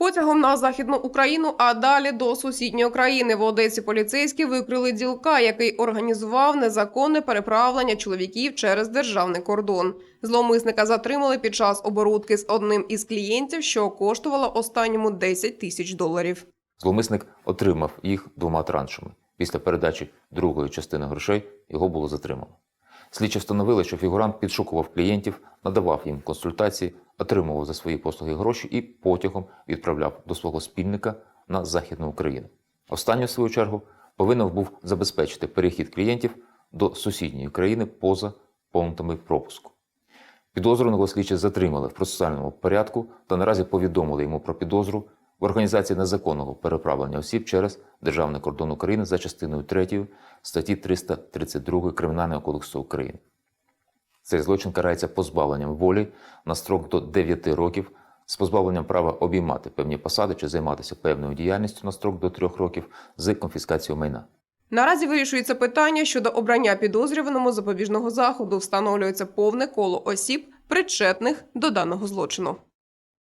Потягом на західну Україну, а далі до сусідньої країни в Одесі поліцейські викрили ділка, який організував незаконне переправлення чоловіків через державний кордон. Зловмисника затримали під час оборудки з одним із клієнтів, що коштувало останньому 10 тисяч доларів. Зловмисник отримав їх двома траншами. Після передачі другої частини грошей його було затримано. Слідчі встановили, що фігурант підшукував клієнтів, надавав їм консультації, отримував за свої послуги гроші і потягом відправляв до свого спільника на Західну Україну. Останній, в свою чергу, повинен був забезпечити перехід клієнтів до сусідньої країни поза пунктами пропуску. Підозрюваного слідчі затримали в процесуальному порядку та наразі повідомили йому про підозру в організації незаконного переправлення осіб через державний кордон України за частиною 3 статті 332 Кримінального кодексу України. Цей злочин карається позбавленням волі на строк до 9 років з позбавленням права обіймати певні посади чи займатися певною діяльністю на строк до 3 років з конфіскацією майна. Наразі вирішується питання щодо обрання підозрюваному запобіжного заходу. Встановлюється повне коло осіб, причетних до даного злочину.